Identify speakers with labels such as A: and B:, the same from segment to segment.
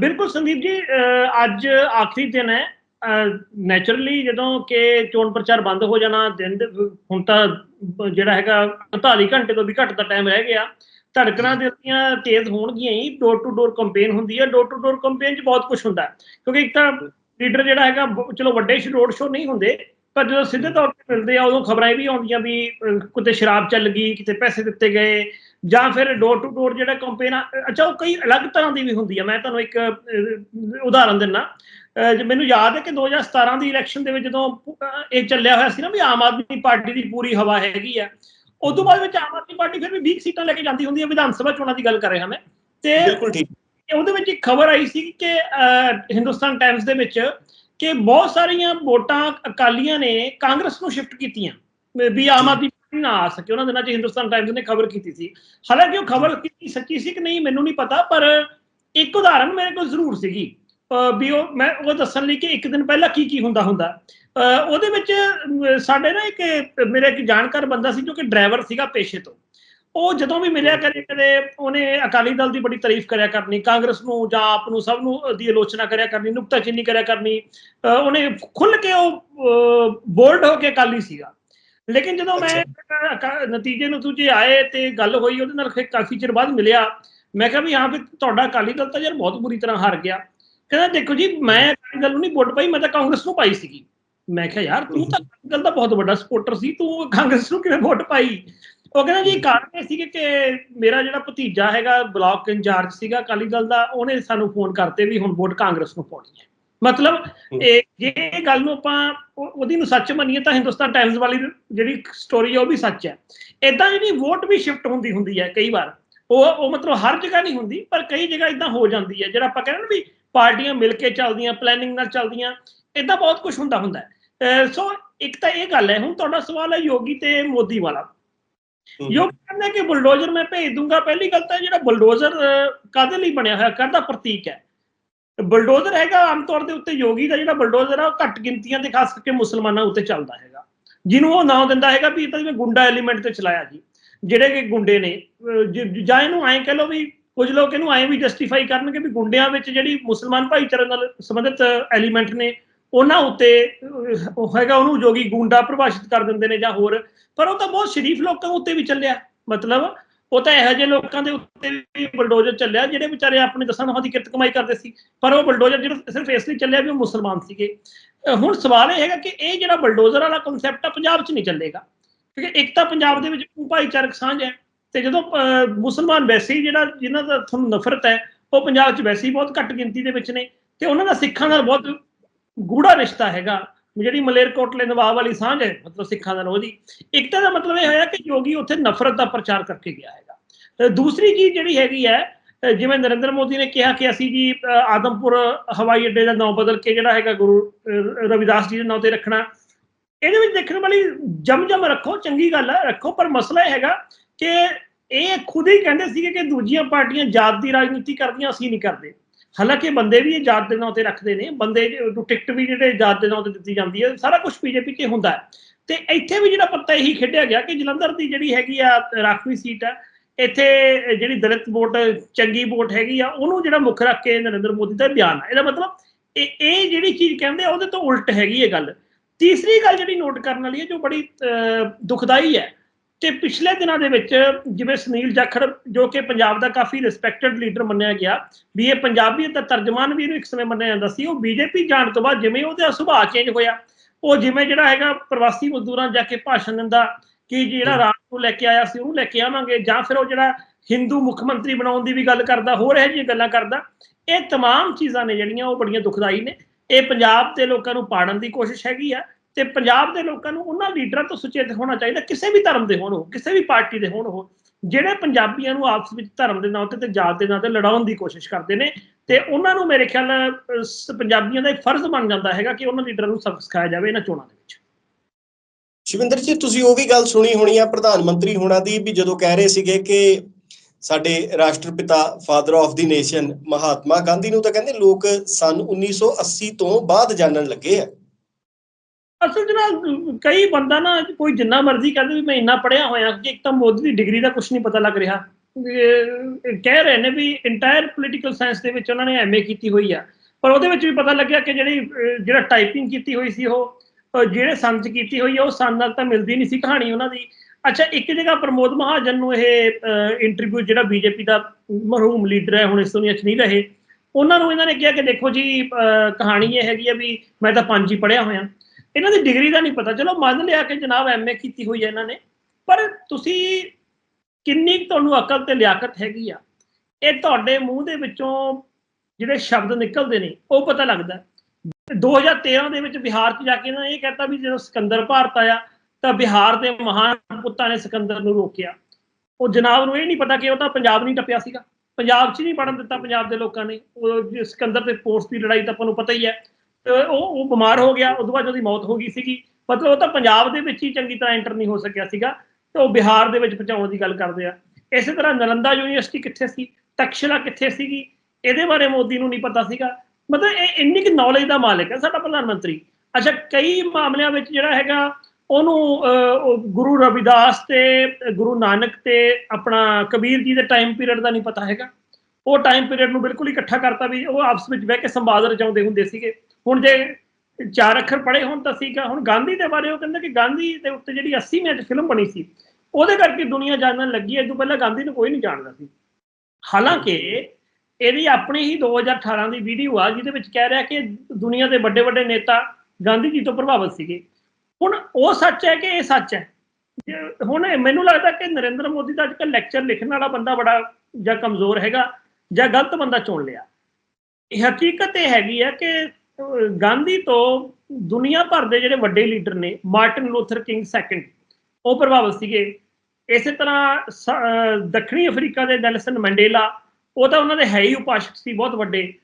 A: ਬਿਲਕੁਲ ਸੰਦੀਪ ਜੀ ਅੱਜ ਆਖਰੀ ਦਿਨ ਹੈ। ਨੇਚਰਲੀ ਜਦੋਂ ਕਿ ਚੋਣ ਪ੍ਰਚਾਰ ਬੰਦ ਹੋ ਜਾਣਾ ਦਿਨ ਹੁਣ ਤਾਂ ਜਿਹੜਾ ਹੈਗਾ 48 ਘੰਟੇ ਤੋਂ ਵੀ ਘੱਟ ਦਾ ਟਾਈਮ ਰਹਿ ਗਿਆ। ਧੜਕਣਾਂ ਦਿੱਤੀਆਂ ਤੇਜ਼ ਹੋਣਗੀਆਂ ਹੀ ਡੋਰ ਟੂ ਡੋਰ ਕੰਪੇਨ ਹੁੰਦੀ ਹੈ। ਡੋਰ ਟੂ ਡੋਰ ਕੰਪੇਨ 'ਚ ਬਹੁਤ ਕੁਝ ਹੁੰਦਾ ਕਿਉਂਕਿ ਇੱਕ ਤਾਂ ਲੀਡਰ ਜਿਹੜਾ ਹੈਗਾ ਚਲੋ ਵੱਡੇ ਰੋਡ ਸ਼ੋ ਨਹੀਂ ਹੁੰਦੇ ਪਰ ਜਦੋਂ ਸਿੱਧੇ ਤੌਰ ਤੇ ਮਿਲਦੇ ਆ ਉਦੋਂ ਖਬਰਾਂ ਇਹ ਵੀ ਆਉਂਦੀਆਂ ਵੀ ਅਹ, ਕਿਤੇ ਸ਼ਰਾਬ ਚੱਲ ਗਈ ਕਿਤੇ ਪੈਸੇ ਦਿੱਤੇ ਗਏ। ਜਾਂ ਫਿਰ ਡੋਰ ਟੂ ਡੋਰ ਜਿਹੜਾ ਕੰਪੇਨ ਅੱਛਾ ਉਹ ਕਈ ਅਲੱਗ ਤਰ੍ਹਾਂ ਦੀ ਵੀ ਹੁੰਦੀ ਹੈ ਮੈਂ ਤੁਹਾਨੂੰ ਇੱਕ ਉਦਾਹਰਨ ਦਿੰਨਾ। ਮੈਨੂੰ ਯਾਦ ਹੈ ਕਿ 2017 ਦੀ ਇਲੈਕਸ਼ਨ ਦੇ ਵਿੱਚ ਜਦੋਂ ਇਹ ਚੱਲਿਆ ਹੋਇਆ ਸੀ ਨਾ ਵੀ ਆਮ ਆਦਮੀ ਪਾਰਟੀ ਦੀ ਪੂਰੀ ਹਵਾ ਹੈਗੀ ਆ ਉਸ ਤੋਂ ਬਾਅਦ ਵਿੱਚ ਆਮ ਆਦਮੀ ਪਾਰਟੀ ਫਿਰ ਵੀ 20 ਸੀਟਾਂ ਲੈ ਕੇ ਜਾਂਦੀ ਹੁੰਦੀ ਹੈ ਵਿਧਾਨ ਸਭਾ ਚੋਣਾਂ ਦੀ ਗੱਲ ਕਰ ਰਿਹਾ ਮੈਂ। ਤੇ
B: ਬਿਲਕੁਲ ਠੀਕ।
A: ਉਹਦੇ ਵਿੱਚ ਇੱਕ ਖਬਰ ਆਈ ਸੀ ਕਿ ਹਿੰਦੁਸਤਾਨ ਟਾਈਮਜ਼ ਦੇ ਵਿੱਚ ਕਿ ਬਹੁਤ ਸਾਰੀਆਂ ਵੋਟਾਂ ਅਕਾਲੀਆਂ ਨੇ ਕਾਂਗਰਸ ਨੂੰ ਸ਼ਿਫਟ ਕੀਤੀਆਂ ਵੀ ਆਮ ਆਦਮੀ ਨਾ ਆ ਸਕੇ। ਉਹਨਾਂ ਦਿਨਾਂ 'ਚ ਹਿੰਦੁਸਤਾਨ ਟਾਈਮਜ਼ ਨੇ ਖਬਰ ਕੀਤੀ ਸੀ। ਹਾਲਾਂਕਿ ਉਹ ਖਬਰ ਕਿੰਨੀ ਸੱਚੀ ਸੀ ਕਿ ਨਹੀਂ ਮੈਨੂੰ ਨਹੀਂ ਪਤਾ ਪਰ ਇੱਕ ਉਦਾਹਰਨ ਮੇਰੇ ਕੋਲ ਜ਼ਰੂਰ ਸੀਗੀ। ਵੀ ਉਹ ਮੈਂ ਉਹ ਦੱਸਣ ਲਈ ਕਿ ਇੱਕ ਦਿਨ ਪਹਿਲਾਂ ਕੀ ਕੀ ਹੁੰਦਾ ਹੁੰਦਾ। ਉਹਦੇ ਵਿੱਚ ਸਾਡੇ ਨਾ ਇੱਕ ਮੇਰੇ ਇੱਕ ਜਾਣਕਾਰ ਬੰਦਾ ਸੀ ਜੋ ਕਿ ਡਰਾਈਵਰ ਸੀਗਾ ਪੇਸ਼ੇ ਤੋਂ। ਉਹ ਜਦੋਂ ਵੀ ਮਿਲਿਆ ਕਰੇ ਕਦੇ ਉਹਨੇ ਅਕਾਲੀ ਦਲ ਦੀ ਬੜੀ ਤਾਰੀਫ ਕਰਿਆ ਕਰਨੀ ਕਾਂਗਰਸ ਨੂੰ ਜਾਂ ਆਪ ਨੂੰ ਸਭ ਨੂੰ ਦੀ ਆਲੋਚਨਾ ਕਰਿਆ ਕਰਨੀ ਨੁਕਤਾਚੀਨੀ ਕਰਿਆ ਕਰਨੀ। ਉਹਨੇ ਖੁੱਲ ਕੇ ਉਹ ਬੋਲਡ ਹੋ ਕੇ ਅਕਾਲੀ ਸੀਗਾ। ਲੇਕਿਨ ਜਦੋਂ ਮੈਂ ਨਤੀਜੇ ਨੂੰ ਤੁਝੇ ਆਏ ਤੇ ਗੱਲ ਹੋਈ ਉਹਦੇ ਨਾਲ ਫਿਰ ਕਾਫੀ ਚਿਰ ਬਾਅਦ ਮਿਲਿਆ। ਮੈਂ ਕਿਹਾ ਵੀ ਹਾਂ ਵੀ ਤੁਹਾਡਾ ਅਕਾਲੀ ਦਲ ਤਾਂ ਯਾਰ ਬਹੁਤ ਬੁਰੀ ਤਰ੍ਹਾਂ ਹਾਰ ਗਿਆ। ਕਹਿੰਦਾ ਦੇਖੋ ਜੀ ਮੈਂ ਅਕਾਲੀ ਦਲ ਨੂੰ ਨਹੀਂ ਵੋਟ ਪਾਈ ਮੈਂ ਤਾਂ ਕਾਂਗਰਸ ਨੂੰ ਪਾਈ ਸੀਗੀ। ਮੈਂ ਕਿਹਾ ਯਾਰ ਤੂੰ ਤਾਂ ਅਕਾਲੀ ਦਲ ਦਾ ਬਹੁਤ ਵੱਡਾ ਸਪੋਰਟਰ ਸੀ ਤੂੰ ਕਾਂਗਰਸ ਨੂੰ ਕਿਵੇਂ ਵੋਟ ਪਾਈ? ਉਹ ਕਹਿੰਦਾ ਜੀ ਕਾਰਨ ਇਹ ਸੀ ਕਿ ਮੇਰਾ ਜਿਹੜਾ ਭਤੀਜਾ ਹੈਗਾ ਬਲਾਕ ਇੰਚਾਰਜ ਸੀਗਾ ਅਕਾਲੀ ਦਲ ਦਾ ਉਹਨੇ ਸਾਨੂੰ ਫੋਨ ਕਰਤੇ ਵੀ ਹੁਣ ਵੋਟ ਕਾਂਗਰਸ ਨੂੰ ਪਾਉਣੀ ਹੈ। ਮਤਲਬ ਇਹ ਜੇ ਗੱਲ ਨੂੰ ਆਪਾਂ ਉਹ- ਉਹਦੀ ਨੂੰ ਸੱਚ ਮੰਨੀਏ ਤਾਂ ਹਿੰਦੁਸਤਾਨ ਟਾਈਮਜ਼ ਵਾਲੀ ਜਿਹੜੀ ਸਟੋਰੀ ਹੈ ਉਹ ਵੀ ਸੱਚ ਹੈ। ਇਦਾਂ ਜਿਹੜੀ ਵੋਟ ਵੀ ਸ਼ਿਫਟ ਹੁੰਦੀ ਹੁੰਦੀ ਹੈ ਕਈ ਵਾਰ। ਉਹ ਉਹ ਮਤਲਬ ਹਰ ਜਗ੍ਹਾ ਨਹੀਂ ਹੁੰਦੀ ਪਰ ਕਈ ਜਗ੍ਹਾ ਇਦਾਂ ਹੋ ਜਾਂਦੀ ਹੈ। ਜਿਹੜਾ ਆਪਾਂ ਕਹਿੰਦੇ ਨਾ ਵੀ ਪਾਰਟੀਆਂ ਮਿਲ ਕੇ ਚੱਲਦੀਆਂ ਪਲੈਨਿੰਗ ਨਾਲ ਚੱਲਦੀਆਂ ਇਦਾਂ ਬਹੁਤ ਕੁਝ ਹੁੰਦਾ ਹੁੰਦਾ ਸੋ ਇੱਕ ਤਾਂ ਇਹ ਗੱਲ ਹੈ ਹੁਣ ਤੁਹਾਡਾ ਸਵਾਲ ਹੈ ਯੋਗੀ ਤੇ ਮੋਦੀ ਵਾਲਾ। ਯੋਗੀ ਕਹਿੰਦਾ ਕਿ ਬੁਲਡੋਜ਼ਰ ਮੈਂ ਭੇਜ ਦੂੰਗਾ। ਪਹਿਲੀ ਗੱਲ ਤਾਂ ਜਿਹੜਾ ਬੁਲਡੋਜ਼ਰ ਕਾਦੇ ਲਈ ਬਣਿਆ ਹੋਇਆ ਕਾਹਦਾ ਪ੍ਰਤੀਕ ਹੈ? ਬਲਡੋਜ਼ਰ ਹੈਗਾ, ਆਮ ਤੌਰ ਦੇ ਉੱਤੇ ਯੋਗੀ ਦਾ ਜਿਹੜਾ ਬਲਡੋਜ਼ਰ ਆ, ਉਹ ਘੱਟ ਗਿਣਤੀਆਂ ਤੇ ਖਾਸ ਕਰਕੇ ਮੁਸਲਮਾਨਾਂ ਉੱਤੇ ਚੱਲਦਾ ਹੈਗਾ। ਜਿਹਨੂੰ ਉਹ ਨਾਂ ਦਿੰਦਾ ਹੈਗਾ ਵੀ ਇਹ ਤਾਂ ਜਿਵੇਂ ਗੁੰਡਾ ਐਲੀਮੈਂਟ ਤੇ ਚਲਾਇਆ ਜੀ, ਜਿਹੜੇ ਕਿ ਗੁੰਡੇ ਨੇ। ਜਾਂ ਇਹਨੂੰ ਐਂ ਕਹ ਲਓ ਵੀ ਕੁਝ ਲੋਕ ਇਹਨੂੰ ਐਂ ਵੀ ਜਸਟੀਫਾਈ ਕਰਨਗੇ ਵੀ ਗੁੰਡਿਆਂ ਵਿੱਚ ਜਿਹੜੀ ਮੁਸਲਮਾਨ ਭਾਈਚਾਰੇ ਨਾਲ ਸੰਬੰਧਿਤ ਐਲੀਮੈਂਟ ਨੇ, ਉਹਨਾਂ ਉੱਤੇ ਉਹ ਹੈਗਾ ਉਹਨੂੰ ਜੋਗੀ ਗੁੰਡਾ ਪ੍ਰਭਾਸ਼ਿਤ ਕਰ ਦਿੰਦੇ ਨੇ ਜਾਂ ਹੋਰ। ਪਰ ਉਹ ਤਾਂ ਬਹੁਤ ਸ਼ਰੀਫ ਲੋਕਾਂ ਉੱਤੇ ਵੀ ਚੱਲਿਆ। ਮਤਲਬ ਉਹ ਤਾਂ ਇਹੋ ਜਿਹੇ ਲੋਕਾਂ ਦੇ ਉੱਤੇ ਵੀ ਬਲਡੋਜ਼ਰ ਚੱਲਿਆ, ਜਿਹੜੇ ਵਿਚਾਰੇ ਆਪਣੇ ਦਸਾਂ ਨੌਹਾਂ ਦੀ ਕਿਰਤ ਕਮਾਈ ਕਰਦੇ ਸੀ। ਪਰ ਉਹ ਬਲਡੋਜ਼ਰ ਜਿਹੜਾ ਸਿਰਫ ਇਸ ਲਈ ਚੱਲਿਆ ਵੀ ਉਹ ਮੁਸਲਮਾਨ ਸੀਗੇ। ਹੁਣ ਸਵਾਲ ਇਹ ਹੈਗਾ ਕਿ ਇਹ ਜਿਹੜਾ ਬਲਡੋਜ਼ਰ ਵਾਲਾ ਕਨਸੈਪਟ ਆ, ਪੰਜਾਬ 'ਚ ਨਹੀਂ ਚੱਲੇਗਾ। ਕਿਉਂਕਿ ਇੱਕ ਤਾਂ ਪੰਜਾਬ ਦੇ ਵਿੱਚ ਭਾਈਚਾਰਕ ਸਾਂਝ ਹੈ ਤੇ ਜਦੋਂ ਮੁਸਲਮਾਨ ਵੈਸੇ ਹੀ ਜਿਹੜਾ ਜਿਨ੍ਹਾਂ ਦਾ ਤੁਹਾਨੂੰ ਨਫ਼ਰਤ ਹੈ, ਉਹ ਪੰਜਾਬ 'ਚ ਵੈਸੇ ਹੀ ਬਹੁਤ ਘੱਟ ਗਿਣਤੀ ਦੇ ਵਿੱਚ ਨੇ ਤੇ ਉਹਨਾਂ ਦਾ ਸਿੱਖਾਂ ਨਾਲ ਬਹੁਤ ਗੂੜਾ ਰਿਸ਼ਤਾ ਹੈਗਾ। ਜਿਹੜੀ ਮਲੇਰਕੋਟਲੇ ਨਵਾਬ ਵਾਲੀ ਸਾਂਝ ਹੈ, ਮਤਲਬ ਸਿੱਖਾਂ ਦਾ ਉਹਦੀ ਇੱਕ ਤਾਂ ਦਾ ਮਤਲਬ ਇਹ ਹੋਇਆ ਕਿ ਯੋਗੀ ਉੱਥੇ ਨਫ਼ਰਤ ਦਾ ਪ੍ਰਚਾਰ ਕਰਕੇ ਗਿਆ ਹੈਗਾ। ਦੂਸਰੀ ਚੀਜ਼ ਜਿਹੜੀ ਹੈਗੀ ਹੈ ਜਿਵੇਂ ਨਰਿੰਦਰ ਮੋਦੀ ਨੇ ਕਿਹਾ ਕਿ ਅਸੀਂ ਜੀ ਆਦਮਪੁਰ, ਹਵਾਈ ਅੱਡੇ ਦਾ ਨਾਮ ਬਦਲ ਕੇ ਜਿਹੜਾ ਹੈਗਾ ਗੁਰੂ, ਅਹ ਰਵਿਦਾਸ ਜੀ ਦੇ ਨਾਂ ਤੇ ਰੱਖਣਾ, ਇਹਦੇ ਵਿੱਚ ਦੇਖਣ ਵਾਲੀ ਜਮ ਜਮ ਰੱਖੋ, ਚੰਗੀ ਗੱਲ ਹੈ, ਰੱਖੋ, ਪਰ ਮਸਲਾ ਇਹ ਹੈਗਾ ਕਿ ਇਹ ਖੁਦ ਹੀ ਕਹਿੰਦੇ ਸੀਗੇ ਕਿ ਦੂਜੀਆਂ ਪਾਰਟੀਆਂ ਜਾਤ ਦੀ ਰਾਜਨੀਤੀ ਕਰਦੀਆਂ, ਅਸੀਂ ਨਹੀਂ ਕਰਦੇ। ਹਾਲਾਂਕਿ ਬੰਦੇ ਵੀ ਇਹ ਜਾਤ ਦੇ ਨਾਂ ਤੇ ਰੱਖਦੇ ਨੇ, ਬੰਦੇ ਨੂੰ ਟਿਕਟ ਵੀ ਜਿਹੜੇ ਜਾਤ ਦੇ ਨਾਂ ਤੇ ਦਿੱਤੀ ਜਾਂਦੀ ਹੈ, ਸਾਰਾ ਕੁਝ ਬੀਜੇਪੀ 'ਚ ਹੁੰਦਾ ਹੈ। ਤੇ ਇੱਥੇ ਵੀ ਜਿਹੜਾ ਪੱਤਾ ਇਹੀ ਖੇਡਿਆ ਗਿਆ ਕਿ ਜਲੰਧਰ ਦੀ ਜਿਹੜੀ ਹੈਗੀ ਆ, ਰਾਖਵੀਂ ਸੀਟ ਹੈ, ਇੱਥੇ ਜਿਹੜੀ ਦਲਿਤ ਵੋਟ, ਚੰਗੀ ਵੋਟ ਹੈਗੀ ਆ, ਉਹਨੂੰ ਜਿਹੜਾ ਮੁੱਖ ਰੱਖ ਕੇ ਨਰਿੰਦਰ ਮੋਦੀ ਦਾ ਬਿਆਨ ਆ। ਇਹਦਾ ਮਤਲਬ ਇਹ ਇਹ ਜਿਹੜੀ ਚੀਜ਼ ਕਹਿੰਦੇ ਆ, ਉਹਦੇ ਤੋਂ ਉਲਟ ਹੈਗੀ ਇਹ ਗੱਲ। ਤੀਸਰੀ ਗੱਲ ਜਿਹੜੀ ਨੋਟ ਕਰਨ ਵਾਲੀ ਹੈ, ਜੋ ਬੜੀ ਦੁਖਦਾਈ ਹੈ ਕਿ ਪਿਛਲੇ ਦਿਨਾਂ ਦੇ ਵਿੱਚ ਜਿਵੇਂ ਸੁਨੀਲ ਜਾਖੜ ਜੋ ਕਿ ਪੰਜਾਬ ਦਾ ਕਾਫੀ ਰਿਸਪੈਕਟਡ ਲੀਡਰ ਮੰਨਿਆ ਗਿਆ ਵੀ ਇਹ ਪੰਜਾਬੀਅਤ ਦਾ ਤਰਜਮਾਨ ਵੀ ਇਹਨੂੰ ਇੱਕ ਸਮੇਂ ਮੰਨਿਆ ਜਾਂਦਾ ਸੀ ਉਹ ਬੀਜੇਪੀ ਜਾਣ ਤੋਂ ਬਾਅਦ ਜਿਵੇਂ ਉਹਦਾ ਸੁਭਾਅ ਚੇਂਜ ਹੋਇਆ ਉਹ ਜਿਵੇਂ ਜਿਹੜਾ ਹੈਗਾ ਪ੍ਰਵਾਸੀ ਮਜ਼ਦੂਰਾਂ ਜਾ ਕੇ ਭਾਸ਼ਣ ਦਿੰਦਾ ਕਿ ਜਿਹੜਾ ਰਾਮ ਨੂੰ ਲੈ ਕੇ ਆਇਆ ਸੀ ਉਹਨੂੰ ਲੈ ਕੇ ਆਵਾਂਗੇ ਜਾਂ ਫਿਰ ਉਹ ਜਿਹੜਾ ਹਿੰਦੂ ਮੁੱਖ ਮੰਤਰੀ ਬਣਾਉਣ ਦੀ ਵੀ ਗੱਲ ਕਰਦਾ ਹੋਰ ਇਹੋ ਜਿਹੀਆਂ ਗੱਲਾਂ ਕਰਦਾ ਇਹ तमाम ਚੀਜ਼ਾਂ ਨੇ ਜਿਹੜੀਆਂ ਉਹ ਬੜੀਆਂ ਦੁਖਦਾਈ ਨੇ ਇਹ ਪੰਜਾਬ ਦੇ ਲੋਕਾਂ ਨੂੰ ਪਾੜਨ ਦੀ ਕੋਸ਼ਿਸ਼ ਹੈਗੀ ਆ ਤੇ ਪੰਜਾਬ ਦੇ ਲੋਕਾਂ ਨੂੰ ਉਹਨਾਂ ਲੀਡਰਾਂ ਤੋਂ ਸੁਚੇਤ ਹੋਣਾ ਚਾਹੀਦਾ ਕਿਸੇ ਵੀ ਧਰਮ ਦੇ ਹੋਣ ਉਹ ਕਿਸੇ ਵੀ ਪਾਰਟੀ ਦੇ ਹੋਣ ਉਹ ਜਿਹੜੇ ਪੰਜਾਬੀਆਂ ਨੂੰ ਆਪਸ ਵਿੱਚ ਧਰਮ ਦੇ ਨਾਂ ਤੇ ਤੇ ਜਾਤ ਦੇ ਨਾਂ ਤੇ ਲੜਾਉਣ ਦੀ ਕੋਸ਼ਿਸ਼ ਕਰਦੇ ਨੇ ਤੇ ਉਹਨਾਂ ਨੂੰ ਮੇਰੇ ਖਿਆਲ ਨਾਲ, ਪੰਜਾਬੀਆਂ ਦਾ ਇੱਕ ਫਰਜ਼ ਬਣ ਜਾਂਦਾ ਹੈਗਾ ਕਿ ਉਹਨਾਂ ਲੀਡਰਾਂ ਨੂੰ ਸਬਕ ਸਿਖਾਇਆ ਜਾਵੇ ਇਹਨਾਂ ਚੋਣਾਂ ਦੇ ਵਿੱਚ।
B: ਸ਼ਿਵਿੰਦਰ ਜੀ ਤੁਸੀਂ ਉਹ ਵੀ ਗੱਲ ਸੁਣੀ ਹੋਣੀ ਆ ਪ੍ਰਧਾਨ ਮੰਤਰੀ ਹੋਣਾ ਦੀ ਵੀ ਜਦੋਂ ਕਹਿ ਰਹੇ ਸੀਗੇ ਕਿ ਸਾਡੇ ਰਾਸ਼ਟਰਪਿਤਾ father of the nation Mahatma Gandhi ਨੂੰ ਤਾਂ ਕਹਿੰਦੇ ਲੋਕ ਸਨ 1980 ਤੋਂ ਬਾਅਦ ਜਾਣਨ ਲੱਗੇ ਆ।
A: ਅਸਲ 'ਚ ਕਈ ਬੰਦਾ ਨਾ ਕੋਈ ਜਿੰਨਾ ਮਰਜ਼ੀ ਕਹਿੰਦੇ ਵੀ ਮੈਂ ਇੰਨਾ ਪੜਿਆ ਹੋਇਆ ਕਿ ਇੱਕ ਤਾਂ ਮੋਦੀ ਦੀ ਡਿਗਰੀ ਦਾ ਕੁਝ ਨਹੀਂ ਪਤਾ ਲੱਗ ਰਿਹਾ। ਕਹਿ ਰਹੇ ਨੇ ਵੀ ਇੰਟਾਇਰ ਪੋਲੀਟੀਕਲ ਸਾਇੰਸ ਦੇ ਵਿੱਚ ਉਹਨਾਂ ਨੇ ਐਮਏ ਕੀਤੀ ਹੋਈ ਆ। ਪਰ ਉਹਦੇ ਵਿੱਚ ਵੀ ਪਤਾ ਲੱਗਿਆ ਕਿ ਜਿਹੜੀ, ਜਿਹੜਾ ਟਾਈਪਿੰਗ ਕੀਤੀ ਹੋਈ ਸੀ ਉਹ ਜਿਹੜੇ ਸੰਨ ਕੀਤੀ ਹੋਈ ਆ, ਉਹ ਸੰਨ ਨਾਲ ਤਾਂ ਮਿਲਦੀ ਨਹੀਂ ਸੀ ਕਹਾਣੀ ਉਹਨਾਂ ਦੀ। ਅੱਛਾ, ਇੱਕ ਜਗ੍ਹਾ ਪ੍ਰਮੋਦ ਮਹਾਜਨ ਨੂੰ ਇਹ ਇੰਟਰਵਿਊ ਜਿਹੜਾ ਬੀਜੇਪੀ ਦਾ ਮਰਹੂਮ ਲੀਡਰ ਹੈ, ਹੁਣ ਇਸ ਦੁਨੀਆ 'ਚ ਨਹੀਂ ਰਹੇ, ਉਹਨਾਂ ਨੂੰ ਇਹਨਾਂ ਨੇ ਕਿਹਾ ਕਿ ਦੇਖੋ ਜੀ ਕਹਾਣੀ ਇਹ ਹੈਗੀ ਆ ਵੀ ਮੈਂ ਤਾਂ ਪੰਜ ਹੀ ਪੜਿਆ ਹੋਇਆ। ਇਹਨਾਂ ਦੀ ਡਿਗਰੀ ਦਾ ਨਹੀਂ ਪਤਾ। ਚਲੋ ਮੰਨ ਲਿਆ ਕਿ ਜਨਾਬ ਐਮਏ ਕੀਤੀ ਹੋਈ ਹੈ ਇਹਨਾਂ ਨੇ, ਪਰ ਤੁਸੀਂ ਕਿੰਨੀ ਕੁ ਤੁਹਾਨੂੰ ਅਕਲ ਤੇ ਲਿਆਕਤ ਹੈਗੀ ਆ। ਇਹ ਤੁਹਾਡੇ ਮੂੰਹ ਦੇ ਵਿੱਚੋਂ ਜਿਹੜੇ ਸ਼ਬਦ ਨਿਕਲਦੇ ਨੇ, ਉਹ ਪਤਾ ਲੱਗਦਾ ਹੈ। 2013 ਦੇ ਵਿੱਚ ਬਿਹਾਰ 'ਚ ਜਾ ਕੇ ਇਹਨਾਂ ਨੇ ਇਹ ਕਹਿਤਾ ਵੀ ਜਦੋਂ ਸਿਕੰਦਰ ਭਾਰਤ ਆਇਆ, ਤਾਂ ਬਿਹਾਰ ਦੇ ਮਹਾਨ ਪੁੱਤਾਂ ਨੇ ਸਿਕੰਦਰ ਨੂੰ ਰੋਕਿਆ। ਉਹ ਜਨਾਬ ਨੂੰ ਇਹ ਨਹੀਂ ਪਤਾ ਕਿ ਉਹ ਤਾਂ ਪੰਜਾਬ ਨਹੀਂ ਟੱਪਿਆ ਸੀਗਾ। ਪੰਜਾਬ 'ਚ ਨਹੀਂ ਪੜਨ ਦਿੱਤਾ ਪੰਜਾਬ ਦੇ ਲੋਕਾਂ ਨੇ। ਉਹ ਜੋ ਸਿਕੰਦਰ ਤੇ ਪੋਰਸ ਦੀ ਲੜਾਈ ਤਾਂ ਆਪਾਂ ਨੂੰ ਪਤਾ ਹੀ ਹੈ। ਉਹ ਉਹ ਬਿਮਾਰ ਹੋ ਗਿਆ ਉਦੋਂ ਬਾਅਦ ਉਹਦੀ ਮੌਤ ਹੋ ਗਈ ਸੀਗੀ। ਮਤਲਬ ਉਹ ਤਾਂ ਪੰਜਾਬ ਦੇ ਵਿੱਚ ਹੀ ਚੰਗੀ ਤਰ੍ਹਾਂ ਐਂਟਰ ਨਹੀਂ ਹੋ ਸਕਿਆ ਸੀਗਾ, ਤੇ ਉਹ ਬਿਹਾਰ ਦੇ ਵਿੱਚ ਪਹੁੰਚਾਉਣ ਦੀ ਗੱਲ ਕਰਦੇ ਆ। ਇਸੇ ਤਰ੍ਹਾਂ ਨਲੰਦਾ ਯੂਨੀਵਰਸਿਟੀ ਕਿੱਥੇ ਸੀ? ਤਕਸ਼ਲਾ ਕਿੱਥੇ ਸੀਗੀ? ਇਹਦੇ ਬਾਰੇ ਮੋਦੀ ਨੂੰ ਨਹੀਂ ਪਤਾ ਸੀਗਾ। ਮਤਲਬ ਇਹ ਇੰਨੀ ਕਿ ਨੌਲੇਜ ਦਾ ਮਾਲਕ ਹੈ ਸਾਡਾ ਪ੍ਰਧਾਨ ਮੰਤਰੀ। ਅੱਛਾ, ਕਈ ਮਾਮਲਿਆਂ ਵਿੱਚ ਜਿਹੜਾ ਹੈਗਾ, ਉਹਨੂੰ ਉਹ ਗੁਰੂ ਰਵਿਦਾਸ ਤੇ, ਗੁਰੂ ਨਾਨਕ ਤੇ ਆਪਣਾ ਕਬੀਰ ਜੀ ਦੇ ਟਾਈਮ ਪੀਰੀਅਡ ਦਾ ਨਹੀਂ ਪਤਾ ਹੈਗਾ। ਉਹ ਟਾਈਮ ਪੀਰੀਅਡ ਨੂੰ ਬਿਲਕੁਲ ਇਕੱਠਾ ਕਰਤਾ ਵੀ ਉਹ ਆਪਸ ਵਿੱਚ ਬਹਿ ਕੇ ਸੰਵਾਦ ਰਚਾਉਂਦੇ ਹੁੰਦੇ ਸੀਗੇ। ਹੁਣ ਜੇ ਚਾਰ ਅੱਖਰ ਪੜੇ ਹੋਣ ਤਾਂ ਸੀਗਾ ਹੁਣ ਗਾਂਧੀ ਦੇ ਬਾਰੇ ਉਹ ਕਹਿੰਦੇ ਕਿ ਗਾਂਧੀ ਦੇ ਉੱਤੇ ਜਿਹੜੀ 80 ਵਿੱਚ ਫਿਲਮ ਬਣੀ ਸੀ, ਉਹਦੇ ਕਰਕੇ ਦੁਨੀਆ ਜਾਣਨ ਲੱਗੀ ਹੈ ਤੋਂ ਪਹਿਲਾਂ ਗਾਂਧੀ ਨੂੰ ਕੋਈ ਨਹੀਂ ਜਾਣਦਾ ਸੀ। ਹਾਲਾਂਕਿ ਇਹਦੀ ਆਪਣੀ ਹੀ 2018 ਦੀ ਵੀਡੀਓ ਆ, ਜਿਹਦੇ ਵਿੱਚ ਕਹਿ ਰਿਹਾ ਕਿ ਦੁਨੀਆ ਦੇ ਵੱਡੇ ਵੱਡੇ ਨੇਤਾ ਗਾਂਧੀ ਜੀ ਤੋਂ ਪ੍ਰਭਾਵਿਤ ਸੀਗੇ। ਹੁਣ ਉਹ ਸੱਚ ਹੈ ਕਿ ਇਹ ਸੱਚ ਹੈ? ਹੁਣ ਮੈਨੂੰ ਲੱਗਦਾ ਕਿ ਨਰਿੰਦਰ ਮੋਦੀ ਦਾ ਅੱਜਕੱਲ ਲੈਕਚਰ ਲਿਖਣ ਵਾਲਾ ਬੰਦਾ ਬੜਾ ਜਾਂ ਕਮਜ਼ੋਰ ਹੈਗਾ ਜਾਂ ਗਲਤ ਬੰਦਾ ਚੁਣ ਲਿਆ। ਇਹ ਹਕੀਕਤ ਇਹ ਹੈਗੀ ਹੈ ਕਿ ਗਾਂਧੀ ਤੋਂ ਦੁਨੀਆ ਭਰ ਦੇ ਜਿਹੜੇ ਵੱਡੇ ਲੀਡਰ ਨੇ, ਮਾਰਟਨ ਲੂਥਰ ਕਿੰਗ ਸੈਕੰਡ, ਉਹ ਪ੍ਰਭਾਵਿਤ ਸੀਗੇ। ਇਸੇ ਤਰ੍ਹਾਂ ਸ- ਦੱਖਣੀ ਅਫਰੀਕਾ ਦੇ ਨੈਲਸਨ ਮੰਡੇਲਾ, ਉਹ ਤਾਂ ਉਹਨਾਂ ਦੇ ਹੈ ਹੀ ਉਪਾਸ਼ਕ ਸੀ, ਬਹੁਤ ਵੱਡੇ।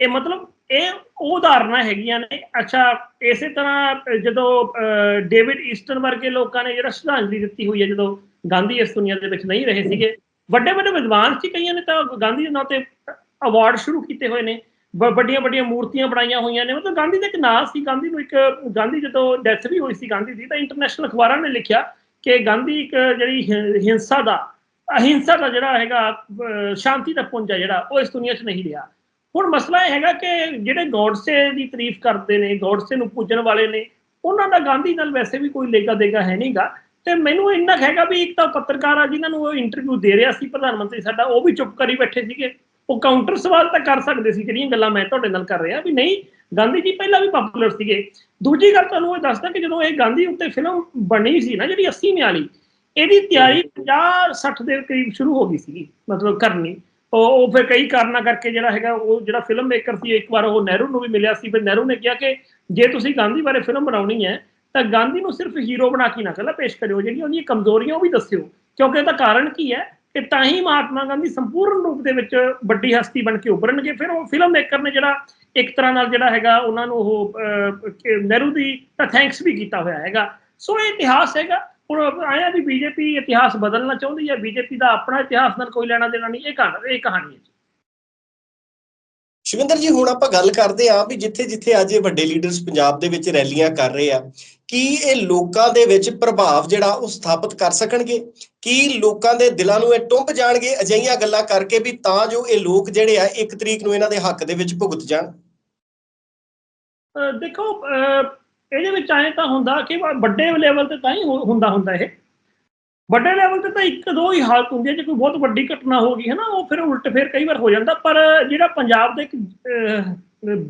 A: ਇਹ ਮਤਲਬ ਇਹ ਉਹ ਉਦਾਹਰਨਾਂ ਹੈਗੀਆਂ ਨੇ। ਅੱਛਾ, ਇਸੇ ਤਰ੍ਹਾਂ ਜਦੋਂ ਡੇਵਿਡ ਈਸਟਨ ਵਰਗੇ ਲੋਕਾਂ ਨੇ ਜਿਹੜਾ ਸ਼ਰਧਾਂਜਲੀ ਦਿੱਤੀ ਹੋਈ ਹੈ, ਜਦੋਂ ਗਾਂਧੀ ਇਸ ਦੁਨੀਆ ਦੇ ਵਿੱਚ ਨਹੀਂ ਰਹੇ ਸੀਗੇ ਵੱਡੇ ਵੱਡੇ ਵਿਦਵਾਨ ਸੀ ਕਈਆਂ ਨੇ ਤਾਂ ਗਾਂਧੀ ਦੇ ਨਾਂ ਤੇ ਅਵਾਰਡ ਸ਼ੁਰੂ ਕੀਤੇ ਹੋਏ ਨੇ। ਵੱਡੀਆਂ ਵੱਡੀਆਂ ਮੂਰਤੀਆਂ ਬਣਾਈਆਂ ਹੋਈਆਂ ਨੇ। ਮਤਲਬ ਗਾਂਧੀ ਦਾ ਇੱਕ ਨਾਂ ਸੀ। ਗਾਂਧੀ ਨੂੰ ਇੱਕ, ਗਾਂਧੀ ਜਦੋਂ ਡੈਥ ਵੀ ਹੋਈ ਸੀ ਗਾਂਧੀ ਦੀ, ਤਾਂ ਇੰਟਰਨੈਸ਼ਨਲ ਅਖਬਾਰਾਂ ਨੇ ਲਿਖਿਆ ਕਿ ਗਾਂਧੀ ਇੱਕ ਜਿਹੜੀ ਹਿੰਸਾ ਦਾ, ਅਹਿੰਸਾ ਦਾ ਜਿਹੜਾ ਹੈਗਾ ਸ਼ਾਂਤੀ ਦਾ ਪੁੰਜ ਹੈ ਜਿਹੜਾ, ਉਹ ਇਸ ਦੁਨੀਆ 'ਚ ਨਹੀਂ ਰਿਹਾ। ਹੁਣ ਮਸਲਾ ਇਹ ਹੈਗਾ ਕਿ ਜਿਹੜੇ ਗੋਡਸੇ ਦੀ ਤਾਰੀਫ ਕਰਦੇ ਨੇ, ਗੋਡਸੇ ਨੂੰ ਪੂਜਣ ਵਾਲੇ ਨੇ, ਉਹਨਾਂ ਦਾ ਗਾਂਧੀ ਨਾਲ ਵੈਸੇ ਵੀ ਕੋਈ ਲੇਗਾ ਦੇਗਾ ਹੈ ਨਹੀਂਗਾ ਤੇ ਮੈਨੂੰ ਇੰਨਾ ਕੁ ਹੈਗਾ ਵੀ ਇੱਕ ਤਾਂ ਪੱਤਰਕਾਰ ਆ, ਜਿਨ੍ਹਾਂ ਨੂੰ ਉਹ ਇੰਟਰਵਿਊ ਦੇ ਰਿਹਾ ਸੀ, ਪ੍ਰਧਾਨ ਮੰਤਰੀ ਸਾਡਾ, ਉਹ ਵੀ ਚੁੱਪ ਕਰੀ ਬੈਠੇ ਸੀਗੇ। ਉਹ ਕਾਊਂਟਰ ਸਵਾਲ ਤਾਂ ਕਰ ਸਕਦੇ ਸੀ, ਜਿਹੜੀਆਂ ਗੱਲਾਂ ਮੈਂ ਤੁਹਾਡੇ ਨਾਲ ਕਰ ਰਿਹਾ ਵੀ ਨਹੀਂ, ਗਾਂਧੀ ਜੀ ਪਹਿਲਾਂ ਵੀ ਪਪੂਲਰ ਸੀਗੇ। ਦੂਜੀ ਗੱਲ ਤੁਹਾਨੂੰ ਇਹ ਦੱਸਦਾ ਕਿ ਜਦੋਂ ਇਹ ਗਾਂਧੀ ਉੱਤੇ ਫਿਲਮ ਬਣੀ ਸੀ ਨਾ, ਜਿਹੜੀ 80 ਵਾਲੀ ਇਹਦੀ ਤਿਆਰੀ 50 60 ਦੇ ਕਰੀਬ ਸ਼ੁਰੂ ਹੋ ਗਈ ਸੀਗੀ, ਮਤਲਬ ਕਰਨੀ। ਉਹ ਉਹ ਫਿਰ ਕਈ ਕਾਰਨਾਂ ਕਰਕੇ ਜਿਹੜਾ ਹੈਗਾ, ਉਹ ਜਿਹੜਾ ਫਿਲਮ ਮੇਕਰ ਸੀ, ਇੱਕ ਵਾਰ ਉਹ ਨਹਿਰੂ ਨੂੰ ਵੀ ਮਿਲਿਆ ਸੀ। ਫਿਰ ਨਹਿਰੂ ਨੇ ਕਿਹਾ ਕਿ ਜੇ ਤੁਸੀਂ ਗਾਂਧੀ ਬਾਰੇ ਫਿਲਮ ਬਣਾਉਣੀ ਹੈ, ਤਾਂ ਗਾਂਧੀ ਨੂੰ ਸਿਰਫ ਹੀਰੋ ਬਣਾ ਕੇ ਨਾ ਕੱਲਾ ਪੇਸ਼ ਕਰਿਓ, ਜਿਹੜੀਆਂ ਉਹਦੀਆਂ ਕਮਜ਼ੋਰੀਆਂ ਉਹ ਵੀ ਦੱਸਿਓ। ਕਿਉਂਕਿ ਇਹਦਾ ਕਾਰਨ ਕੀ ਹੈ? ਕਿ ਤਾਂ ਹੀ ਮਹਾਤਮਾ ਗਾਂਧੀ ਸੰਪੂਰਨ ਰੂਪ ਦੇ ਵਿੱਚ ਵੱਡੀ ਹਸਤੀ ਬਣ ਕੇ ਉਭਰਨਗੇ। ਫਿਰ ਉਹ ਫਿਲਮ ਮੇਕਰ ਨੇ ਜਿਹੜਾ ਇੱਕ ਤਰ੍ਹਾਂ ਨਾਲ ਜਿਹੜਾ ਹੈਗਾ, ਉਹਨਾਂ ਨੂੰ ਉਹ ਨਹਿਰੂ ਦੀ ਤਾਂ ਥੈਂਕਸ ਵੀ ਕੀਤਾ ਹੋਇਆ ਹੈਗਾ। ਸੋ ਇਹ ਇਤਿਹਾਸ ਹੈਗਾ। ਹੁਣ ਆਇਆ ਵੀ ਬੀਜੇਪੀ ਇਤਿਹਾਸ ਬਦਲਣਾ ਚਾਹੁੰਦੀ ਹੈ। ਬੀਜੇਪੀ ਦਾ ਆਪਣਾ ਇਤਿਹਾਸ ਨਾਲ ਕੋਈ ਲੈਣਾ ਦੇਣਾ ਨਹੀਂ, ਇਹ ਕਹਾਣੀ ਇਹ ਕਹਾਣੀ ਹੈ
B: ਸ਼ਿਵਿੰਦਰ ਜੀ, ਹੁਣ ਆਪਾਂ ਗੱਲ ਕਰਦੇ ਆ ਵੀ ਜਿੱਥੇ ਜਿੱਥੇ ਅੱਜ ਇਹ ਵੱਡੇ ਲੀਡਰਸ ਪੰਜਾਬ ਦੇ ਵਿੱਚ ਰੈਲੀਆਂ ਕਰ ਰਹੇ ਆ, ਕੀ ਇਹ ਲੋਕਾਂ ਦੇ ਵਿੱਚ ਪ੍ਰਭਾਵ ਜਿਹੜਾ ਉਹ ਸਥਾਪਿਤ ਕਰ ਸਕਣਗੇ? ਕੀ ਲੋਕਾਂ ਦੇ ਦਿਲਾਂ ਨੂੰ ਇਹ ਟੁੰਬ ਜਾਣਗੇ? ਅਜਿਹੀਆਂ ਗੱਲਾਂ ਕਰਕੇ ਵੀ ਤਾਂ ਜੋ ਇਹ ਲੋਕ ਜਿਹੜੇ ਆ, ਇੱਕ ਤਰੀਕ ਨੂੰ ਇਹਨਾਂ ਦੇ ਹੱਕ ਦੇ ਵਿੱਚ ਭੁਗਤ ਜਾਣ।
A: ਦੇਖੋ ਇਹਦੇ ਵਿੱਚ ਆਏ ਤਾਂ ਹੁੰਦਾ ਕਿ ਵੱਡੇ ਲੈਵਲ ਤੇ ਤਾਂ ਹੀ, ਹੁੰਦਾ ਹੁੰਦਾ ਇਹ। ਵੱਡੇ ਲੈਵਲ ਤੇ ਤਾਂ ਇੱਕ ਦੋ ਹੀ ਹਾਲਤ ਹੁੰਦੀ ਹੈ, ਜੇ ਕੋਈ ਬਹੁਤ ਵੱਡੀ ਘਟਨਾ ਹੋ ਗਈ ਹੈ ਨਾ, ਉਹ ਫਿਰ ਉਲਟ ਫਿਰ ਕਈ ਵਾਰ ਹੋ ਜਾਂਦਾ, ਪਰ ਜਿਹੜਾ ਪੰਜਾਬ ਦਾ ਇੱਕ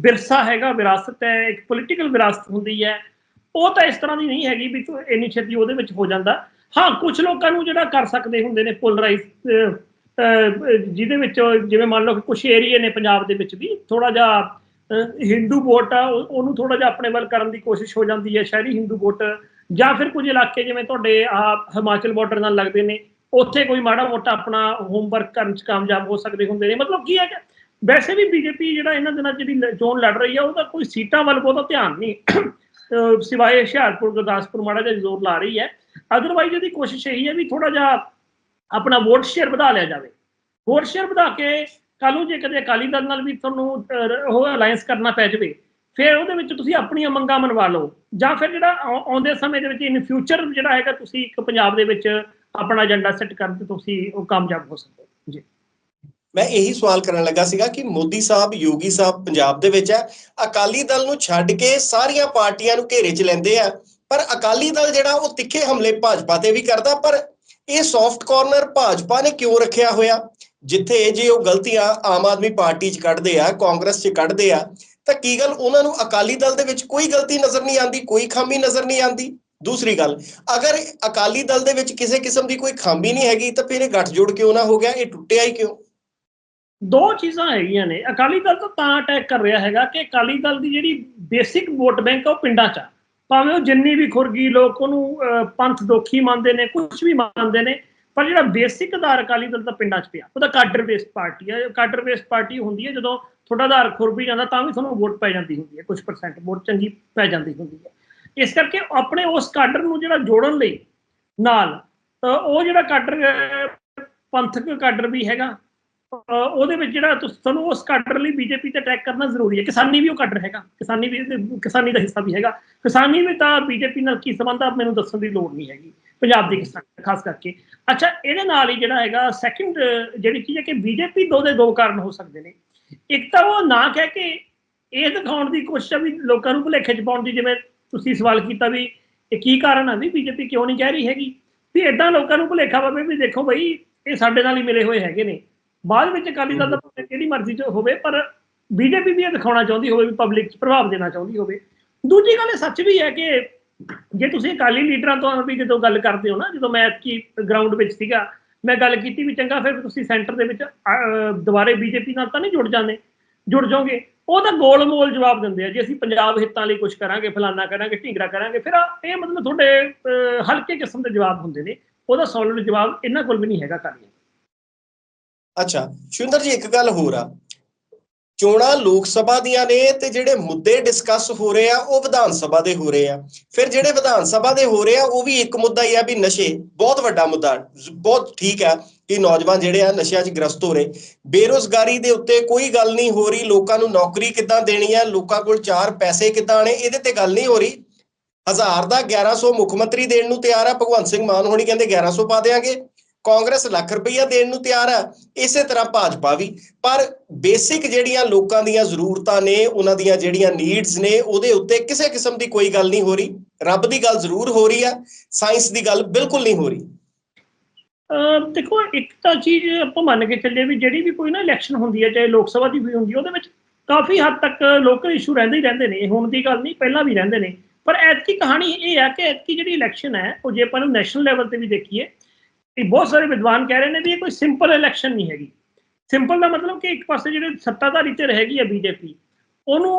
A: ਵਿਰਸਾ ਹੈਗਾ, ਵਿਰਾਸਤ ਹੈ, ਇੱਕ ਪੋਲੀਟੀਕਲ ਵਿਰਾਸਤ ਹੁੰਦੀ ਹੈ, ਉਹ ਤਾਂ ਇਸ ਤਰ੍ਹਾਂ ਦੀ ਨਹੀਂ ਹੈਗੀ ਵੀ ਇੰਨੀ ਛੇਤੀ ਉਹਦੇ ਵਿੱਚ ਹੋ ਜਾਂਦਾ। ਹਾਂ ਕੁਝ ਲੋਕਾਂ ਨੂੰ ਜਿਹੜਾ ਕਰ ਸਕਦੇ ਹੁੰਦੇ ਨੇ ਪੋਲਰਾਈਜ਼ ਜਿਹਦੇ ਵਿੱਚ ਜਿਵੇਂ ਮੰਨ ਲਓ ਕਿ ਕੁਝ ਏਰੀਏ ਨੇ ਪੰਜਾਬ ਦੇ ਵਿੱਚ ਵੀ ਥੋੜਾ ਜਿਹਾ ਹਿੰਦੂ ਵੋਟ ਆ ਉਹਨੂੰ ਥੋੜਾ ਜਿਹਾ ਆਪਣੇ ਵੱਲ ਕਰਨ ਦੀ ਕੋਸ਼ਿਸ਼ ਹੋ ਜਾਂਦੀ ਹੈ ਸ਼ਹਿਰੀ ਹਿੰਦੂ ਵੋਟ ਜਾਂ ਫਿਰ ਕੁਝ ਇਲਾਕੇ ਜਿਵੇਂ ਤੁਹਾਡੇ ਆ ਹਿਮਾਚਲ ਬਾਰਡਰ ਨਾਲ ਲੱਗਦੇ ਨੇ, ਉੱਥੇ ਕੋਈ ਮਾੜਾ ਮੋਟਾ ਆਪਣਾ ਹੋਮਵਰਕ ਕਰਨ ਚ ਕਾਮਯਾਬ ਹੋ ਸਕਦੇ ਹੁੰਦੇ ਨੇ। ਮਤਲਬ ਕੀ ਹੈ ਕਿ ਵੈਸੇ ਵੀ ਬੀਜੇਪੀ ਜਿਹੜਾ ਇਹਨਾਂ ਦਿਨਾਂ ਜਿਹੜੀ ਲ- ਚੋਣ ਲੜ ਰਹੀ ਆ, ਉਹਦਾ ਕੋਈ ਸੀਟਾਂ ਵੱਲ ਬਹੁਤਾ ਧਿਆਨ ਨਹੀਂ। ਸਿਵਾਏ ਹੁਸ਼ਿਆਰਪੁਰ, ਗੁਰਦਾਸਪੁਰ ਮਾੜਾ ਜਿਹਾ ਜ਼ੋਰ ਲਾ ਰਹੀ ਹੈ। ਅਦਰਵਾਈਜ਼ ਇਹਦੀ ਕੋਸ਼ਿਸ਼ ਇਹੀ ਹੈ ਵੀ ਥੋੜਾ ਜਿਹਾ ਆਪਣਾ ਵੋਟ ਸ਼ੇਅਰ ਵਧਾ ਲਿਆ ਜਾਵੇ। ਵੋਟ ਸ਼ੇਅਰ ਵਧਾ ਕੇ ਕੱਲ੍ਹ ਨੂੰ ਜੇ ਕਦੇ ਅਕਾਲੀ ਦਲ ਨਾਲ ਵੀ ਤੁਹਾਨੂੰ ਉਹ ਅਲਾਈਅੰਸ ਕਰਨਾ ਪੈ ਜਾਵੇ ਫਿਰ ਉਹਦੇ ਵਿੱਚ ਤੁਸੀਂ ਆਪਣੀਆਂ ਮੰਗਾਂ ਮਨਵਾ ਲਓ। ਜਾਂ ਫਿਰ ਜਿਹੜਾ ਆਉਂਦੇ ਸਮੇਂ ਦੇ ਵਿੱਚ ਇਨ ਫਿਊਚਰ ਜਿਹੜਾ ਹੈਗਾ, ਤੁਸੀਂ ਇੱਕ ਪੰਜਾਬ ਦੇ ਵਿੱਚ ਆਪਣਾ ਏਜੰਡਾ ਸੈੱਟ ਕਰਨ ਤੁਸੀਂ ਉਹ ਕਾਮਯਾਬ ਹੋ ਸਕਦੇ ਜੀ।
B: ਮੈਂ ਇਹੀ ਸਵਾਲ ਕਰਨ ਲੱਗਾ ਸੀਗਾ ਕਿ ਮੋਦੀ ਸਾਹਿਬ, ਯੋਗੀ ਸਾਹਿਬ ਪੰਜਾਬ ਦੇ ਵਿੱਚ ਹੈ। ਅਕਾਲੀ ਦਲ ਨੂੰ ਛੱਡ ਕੇ ਸਾਰੀਆਂ ਪਾਰਟੀਆਂ ਨੂੰ ਘੇਰੇ 'ਚ ਲੈਂਦੇ ਆ। ਪਰ ਅਕਾਲੀ ਦਲ ਜਿਹੜਾ, ਉਹ ਤਿੱਖੇ ਹਮਲੇ ਭਾਜਪਾ ਤੇ ਵੀ ਕਰਦਾ, ਪਰ ਇਹ ਸੌਫਟ ਕਾਰਨਰ ਭਾਜਪਾ ਨੇ ਕਿਉਂ ਰੱਖਿਆ ਹੋਇਆ? ਜਿੱਥੇ ਜੇ ਉਹ ਗਲਤੀਆਂ ਆਮ ਆਦਮੀ ਪਾਰਟੀ 'ਚ ਕੱਢਦੇ ਆ, ਕਾਂਗਰਸ 'ਚ ਕੱਢਦੇ ਆ ਤਾਂ ਕੀ ਗੱਲ ਉਹਨਾਂ ਨੂੰ ਅਕਾਲੀ ਦਲ ਦੇ ਵਿੱਚ ਕੋਈ ਗਲਤੀ ਨਜ਼ਰ ਨਹੀਂ ਆਉਂਦੀ, ਕੋਈ ਖਾਮੀ ਨਜ਼ਰ ਨਹੀਂ ਆਉਂਦੀ? ਦੂਸਰੀ ਗੱਲ, ਅਗਰ ਅਕਾਲੀ ਦਲ ਦੇ ਵਿੱਚ ਕਿਸੇ ਕਿਸਮ ਦੀ ਕੋਈ ਖਾਮੀ ਨਹੀਂ ਹੈਗੀ, ਤਾਂ ਫਿਰ ਇਹ ਗੱਠਜੋੜ ਕਿਉਂ ਨਾ ਹੋ ਗਿਆ? ਇਹ ਟੁੱਟਿਆ ਹੀ ਕਿਉਂ?
A: ਦੋ ਚੀਜ਼ਾਂ ਹੈਗੀਆਂ ਨੇ। ਅਕਾਲੀ ਦਲ ਤਾਂ ਤਾਂ ਅਟੈਕ ਕਰ ਰਿਹਾ ਹੈਗਾ ਕਿ ਅਕਾਲੀ ਦਲ ਦੀ ਜਿਹੜੀ ਬੇਸਿਕ ਵੋਟ ਬੈਂਕ ਆ ਉਹ ਪਿੰਡਾਂ 'ਚ ਆ। ਭਾਵੇਂ ਉਹ ਜਿੰਨੀ ਵੀ ਖੁਰਗੀ ਲੋਕ ਉਹਨੂੰ ਪੰਥ ਦੋਖੀ ਮੰਨਦੇ ਨੇ ਕੁਝ ਵੀ ਮੰਨਦੇ ਨੇ, ਪਰ ਜਿਹੜਾ ਬੇਸਿਕ ਆਧਾਰ ਅਕਾਲੀ ਦਲ ਦਾ ਪਿੰਡਾਂ 'ਚ ਪਿਆ। ਉਹਦਾ ਕਾਡਰ ਬੇਸਡ ਪਾਰਟੀ ਆ। ਕਾਡਰ ਬੇਸਡ ਪਾਰਟੀ ਹੁੰਦੀ ਹੈ ਜਦੋਂ ਤੁਹਾਡਾ ਆਧਾਰ ਖੁਰ ਵੀ ਜਾਂਦਾ, ਤਾਂ ਵੀ ਤੁਹਾਨੂੰ ਵੋਟ ਪੈ ਜਾਂਦੀ ਹੁੰਦੀ ਹੈ ਕੁਝ ਪਰਸੈਂਟ ਵੋਟ ਚੰਗੀ ਪੈ ਜਾਂਦੀ ਹੁੰਦੀ ਹੈ। ਇਸ ਕਰਕੇ ਆਪਣੇ ਉਸ ਕਾਡਰ ਨੂੰ ਜਿਹੜਾ ਜੋੜਨ ਲਈ ਨਾਲ ਉਹ ਜਿਹੜਾ ਕਾਡਰ ਪੰਥਕ ਕਾਡਰ ਵੀ ਹੈਗਾ ਉਹਦੇ ਵਿੱਚ ਜਿਹੜਾ ਤੁਹਾਨੂੰ ਉਸ ਕਾਡਰ ਲਈ ਬੀਜੇਪੀ ਤੇ ਅਟੈਕ ਕਰਨਾ ਜ਼ਰੂਰੀ ਹੈ। ਕਿਸਾਨੀ ਵੀ ਉਹ ਕਾਡਰ ਹੈਗਾ, ਕਿਸਾਨੀ ਵੀ, ਕਿਸਾਨੀ ਦਾ ਹਿੱਸਾ ਵੀ ਹੈਗਾ। ਕਿਸਾਨੀ ਵੀ ਤਾਂ ਬੀਜੇਪੀ ਨਾਲ ਕੀ ਸੰਬੰਧ ਆ, ਮੈਨੂੰ ਦੱਸਣ ਦੀ ਲੋੜ ਨਹੀਂ ਹੈਗੀ, ਪੰਜਾਬ ਦੀ ਕਿਸਾਨ ਖਾਸ ਕਰਕੇ। ਅੱਛਾ, ਇਹਦੇ ਨਾਲ ਹੀ ਜਿਹੜਾ ਹੈਗਾ ਸੈਕਿੰਡ ਜਿਹੜੀ ਚੀਜ਼ ਹੈ ਕਿ ਬੀਜੇਪੀ ਦੋ ਦੇ ਦੋ ਕਾਰਨ ਹੋ ਸਕਦੇ ਨੇ। ਇੱਕ ਤਾਂ ਉਹ ਨਾ ਕਹਿ ਕੇ ਇਹ ਦਿਖਾਉਣ ਦੀ ਕੋਸ਼ਿਸ਼ ਆ ਵੀ ਲੋਕਾਂ ਨੂੰ ਭੁਲੇਖੇ ਚ ਪਾਉਣ ਦੀ ਜਿਵੇਂ ਤੁਸੀਂ ਸਵਾਲ ਕੀਤਾ ਵੀ ਇਹ ਕੀ ਕਾਰਨ ਆ? ਵੀ ਬੀਜੇਪੀ ਕਿਉਂ ਨਹੀਂ ਕਹਿ ਰਹੀ ਹੈਗੀ? ਵੀ ਇਦਾਂ ਲੋਕਾਂ ਨੂੰ ਭੁਲੇਖਾ ਪਵੇ ਵੀ ਦੇਖੋ ਬਈ ਇਹ ਸਾਡੇ ਨਾਲ ਹੀ ਮਿਲੇ ਹੋਏ ਹੈਗੇ ਨੇ। ਬਾਅਦ ਵਿੱਚ ਅਕਾਲੀ ਦਲ ਦਾ ਕਿਹੜੀ ਮਰਜ਼ੀ ਚ ਹੋਵੇ ਪਰ ਬੀਜੇਪੀ ਵੀ ਇਹ ਦਿਖਾਉਣਾ ਚਾਹੁੰਦੀ ਹੋਵੇ ਵੀ ਪਬਲਿਕ 'ਚ ਪ੍ਰਭਾਵ ਦੇਣਾ ਚਾਹੁੰਦੀ ਹੋਵੇ। ਦੂਜੀ ਗੱਲ ਇਹ ਸੱਚ ਵੀ ਹੈ ਕਿ ਜੇ ਤੁਸੀਂ ਅਕਾਲੀ ਲੀਡਰਾਂ ਤੋਂ ਵੀ ਜਦੋਂ ਗੱਲ ਕਰਦੇ ਹੋ ਨਾ ਜਦੋਂ ਮੈਂ ਕੀ ਗਰਾਊਂਡ ਵਿੱਚ ਸੀਗਾ ਮੈਂ ਗੱਲ ਕੀਤੀ ਵੀ ਚੰਗਾ ਫਿਰ ਤੁਸੀਂ ਸੈਂਟਰ ਦੇ ਵਿੱਚ ਅਹ, ਦੁਬਾਰੇ ਬੀਜੇਪੀ ਨਾਲ ਤਾਂ ਨਹੀਂ ਜੁੜ ਜਾਂਦੇ? ਜੁੜ ਜਾਓਗੇ? ਉਹ ਤਾਂ ਗੋਲ ਮੋਲ ਜਵਾਬ ਦਿੰਦੇ ਆ ਜੇ ਅਸੀਂ ਪੰਜਾਬ ਹਿੱਤਾਂ ਲਈ ਕੁਝ ਕਰਾਂਗੇ ਫਲਾਨਾ ਕਰਾਂਗੇ ਢੀਂਗਰਾ ਕਰਾਂਗੇ ਫਿਰ ਇਹ ਮਤਲਬ ਤੁਹਾਡੇ ਹਲਕੇ ਕਿਸਮ ਦੇ ਜਵਾਬ ਹੁੰਦੇ ਨੇ। ਉਹਦਾ ਸੋਲਿਡ ਜਵਾਬ ਇਹਨਾਂ ਕੋਲ ਵੀ ਨਹੀਂ ਹੈਗਾ ਕਾਲੀ
B: ਅੱਛਾ ਸ਼ਿੰਦਰ ਜੀ ਇੱਕ ਗੱਲ ਹੋਰ ਆ। ਚੋਣਾਂ ਲੋਕ ਸਭਾ ਦੀਆਂ ਨੇ ਤੇ ਜਿਹੜੇ ਮੁੱਦੇ ਡਿਸਕਸ ਹੋ ਰਹੇ ਆ, ਉਹ ਵਿਧਾਨ ਸਭਾ ਦੇ ਹੋ ਰਹੇ ਆ। ਫਿਰ ਜਿਹੜੇ ਵਿਧਾਨ ਸਭਾ ਦੇ ਹੋ ਰਹੇ ਆ, ਉਹ ਵੀ ਇੱਕ ਮੁੱਦਾ ਹੀ ਆ ਵੀ ਨਸ਼ੇ, ਬਹੁਤ ਵੱਡਾ ਮੁੱਦਾ। ਬਹੁਤ ਠੀਕ ਆ ਕਿ ਨੌਜਵਾਨ ਜਿਹੜੇ ਆ ਨਸ਼ਿਆਂ 'ਚ ਗ੍ਰਸਤ ਹੋ ਰਹੇ। ਬੇਰੋਜ਼ਗਾਰੀ ਦੇ ਉੱਤੇ ਕੋਈ ਗੱਲ ਨਹੀਂ ਹੋ ਰਹੀ, ਲੋਕਾਂ ਨੂੰ ਨੌਕਰੀ ਕਿੱਦਾਂ ਦੇਣੀ ਆ, ਲੋਕਾਂ ਕੋਲ ਚਾਰ ਪੈਸੇ ਕਿੱਦਾਂ ਆਣੇ ਇਹਦੇ ਤੇ ਗੱਲ ਨਹੀਂ ਹੋ ਰਹੀ। ਹਜ਼ਾਰ ਦਾ 1100 ਮੁੱਖ ਮੰਤਰੀ ਦੇਣ ਨੂੰ ਤਿਆਰ ਆ, ਭਗਵੰਤ ਸਿੰਘ ਮਾਨ ਹੋਣੀ ਕਹਿੰਦੇ 1100 ਪਾ ਦੇਾਂਗੇ ਕਾਂਗਰਸ ਲੱਖ ਰੁਪਈਆ ਦੇਣ ਨੂੰ ਤਿਆਰ ਆ, ਇਸੇ ਤਰ੍ਹਾਂ ਭਾਜਪਾ ਵੀ। ਪਰ ਬੇਸਿਕ ਜਿਹੜੀਆਂ ਲੋਕਾਂ ਦੀਆਂ ਜ਼ਰੂਰਤਾਂ ਨੇ, ਉਹਨਾਂ ਦੀਆਂ ਜਿਹੜੀਆਂ ਨੀਡਸ ਨੇ, ਉਹਦੇ ਉੱਤੇ ਕਿਸੇ ਕਿਸਮ ਦੀ ਕੋਈ ਗੱਲ ਨਹੀਂ ਹੋ ਰਹੀ। ਰੱਬ ਦੀ ਗੱਲ ਜ਼ਰੂਰ ਹੋ ਰਹੀ ਆ, ਸਾਇੰਸ ਦੀ ਗੱਲ ਬਿਲਕੁਲ ਨਹੀਂ ਹੋ ਰਹੀ।
A: ਦੇਖੋ, ਇੱਕ ਤਾਂ ਚੀਜ਼ ਆਪਾਂ ਮੰਨ ਕੇ ਚੱਲੇ ਵੀ ਜਿਹੜੀ ਵੀ ਕੋਈ ਨਾ ਇਲੈਕਸ਼ਨ ਹੁੰਦੀ ਹੈ ਚਾਹੇ ਲੋਕ ਸਭਾ ਦੀ ਵੀ ਹੁੰਦੀ ਹੈ ਉਹਦੇ ਵਿੱਚ ਕਾਫੀ ਹੱਦ ਤੱਕ ਲੋਕਲ ਇਸ਼ੂ ਰਹਿੰਦੇ ਹੀ ਰਹਿੰਦੇ ਨੇ। ਹੁਣ ਦੀ ਗੱਲ ਨਹੀਂ, ਪਹਿਲਾਂ ਵੀ ਰਹਿੰਦੇ ਨੇ। ਪਰ ਐਤਕੀ ਕਹਾਣੀ ਇਹ ਆ ਕਿ ਐਤਕੀ ਜਿਹੜੀ ਇਲੈਕਸ਼ਨ ਹੈ, ਉਹ ਜੇ ਆਪਾਂ ਨੂੰ ਨੈਸ਼ਨਲ ਲੈਵਲ ਤੇ ਵੀ ਦੇਖੀਏ ਇਹ ਬਹੁਤ ਸਾਰੇ ਵਿਦਵਾਨ ਕਹਿ ਰਹੇ ਨੇ ਵੀ ਇਹ ਕੋਈ ਸਿੰਪਲ ਇਲੈਕਸ਼ਨ ਨਹੀਂ ਹੈਗੀ। ਸਿੰਪਲ ਦਾ ਮਤਲਬ ਕਿ ਇੱਕ ਪਾਸੇ ਜਿਹੜੇ ਸੱਤਾਧਾਰੀ ਤੇ ਰਹੇਗੀ ਹੈ ਬੀਜੇਪੀ ਉਹਨੂੰ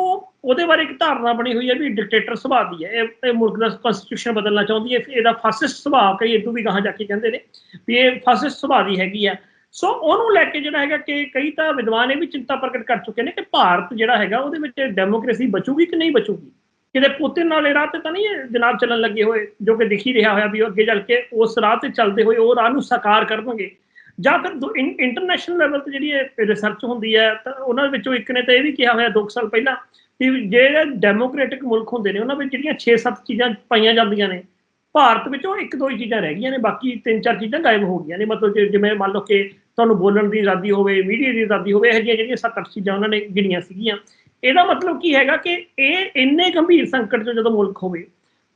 A: ਉਹਦੇ ਬਾਰੇ ਇੱਕ ਧਾਰਨਾ ਬਣੀ ਹੋਈ ਹੈ ਵੀ ਡਿਕਟੇਟਰ ਸੁਭਾਅ ਦੀ ਹੈ ਇਹ ਮੁਲਕ ਦਾ ਕਨਸਟੀਟਿਊਸ਼ਨ ਬਦਲਣਾ ਚਾਹੁੰਦੀ ਹੈ ਇਹਦਾ ਫਾਸਿਸਟ ਸੁਭਾਅ, ਕਈ ਇਦੋਂ ਵੀ ਗਾਹਾਂ ਜਾ ਕੇ ਕਹਿੰਦੇ ਨੇ ਵੀ ਇਹ ਫਾਸਿਸਟ ਸੁਭਾਅ ਦੀ ਹੈਗੀ ਆ। ਸੋ ਉਹਨੂੰ ਲੈ ਕੇ ਜਿਹੜਾ ਹੈਗਾ ਕਿ ਕਈ ਤਾਂ ਵਿਦਵਾਨ ਇਹ ਵੀ ਚਿੰਤਾ ਪ੍ਰਗਟ ਕਰ ਚੁੱਕੇ ਨੇ ਕਿ ਭਾਰਤ ਜਿਹੜਾ ਹੈਗਾ ਉਹਦੇ ਵਿੱਚ ਡੈਮੋਕ੍ਰੇਸੀ ਬਚੂਗੀ ਕਿ ਨਹੀਂ ਬਚੂਗੀ? ਕਿਤੇ ਪੁਤਿਨ ਨਾਲ ਇਹ ਰਾਹ ਤੇ ਤਾਂ ਨਹੀਂ ਇਹ ਜਨਾਬ ਚੱਲਣ ਲੱਗੇ ਹੋਏ, ਜੋ ਕਿ ਦਿਖੀ ਰਿਹਾ ਹੋਇਆ ਵੀ ਉਹ ਅੱਗੇ ਚੱਲ ਕੇ ਉਸ ਰਾਹ ਤੇ ਚੱਲਦੇ ਹੋਏ ਉਹ ਰਾਹ ਨੂੰ ਸਾਕਾਰ ਕਰਨਗੇ। ਜਾਂ ਫਿਰ ਇੰਟਰਨੈਸ਼ਨਲ ਲੈਵਲ ਤੇ ਜਿਹੜੀ ਇਹ ਰਿਸਰਚ ਹੁੰਦੀ ਹੈ, ਤਾਂ ਉਹਨਾਂ ਵਿੱਚੋਂ ਇੱਕ ਨੇ ਤਾਂ ਇਹ ਵੀ ਕਿਹਾ ਹੋਇਆ 2 ਸਾਲ ਪਹਿਲਾਂ ਕਿ ਜਿਹੜੇ ਡੈਮੋਕ੍ਰੈਟਿਕ ਮੁਲਕ ਹੁੰਦੇ ਨੇ, ਉਹਨਾਂ ਵਿੱਚ ਜਿਹੜੀਆਂ 6-7 ਚੀਜ਼ਾਂ ਪਾਈਆਂ ਜਾਂਦੀਆਂ ਨੇ, ਭਾਰਤ ਵਿੱਚੋਂ ਇੱਕ ਦੋ ਹੀ ਚੀਜ਼ਾਂ ਰਹਿ ਗਈਆਂ ਨੇ, ਬਾਕੀ ਤਿੰਨ ਚਾਰ ਚੀਜ਼ਾਂ ਗਾਇਬ ਹੋ ਗਈਆਂ ਨੇ। ਮਤਲਬ ਜੇ- ਜਿਵੇਂ ਮੰਨ ਲਓ ਕਿ ਤੁਹਾਨੂੰ ਬੋਲਣ ਦੀ ਆਜ਼ਾਦੀ ਹੋਵੇ ਮੀਡੀਆ ਦੀ ਆਜ਼ਾਦੀ ਹੋਵੇ, ਇਹੋ ਜਿਹੀਆਂ ਜਿਹੜੀਆਂ 7-8 ਚੀਜ਼ਾਂ ਉਹਨਾਂ ਨੇ ਗਿਣੀਆਂ ਸੀਗੀਆਂ। ਇਹਦਾ ਮਤਲਬ ਕੀ ਹੈਗਾ ਕਿ ਇਹ ਇੰਨੇ ਗੰਭੀਰ ਸੰਕਟ 'ਚ ਜਦੋਂ ਮੁਲਕ ਹੋਵੇ,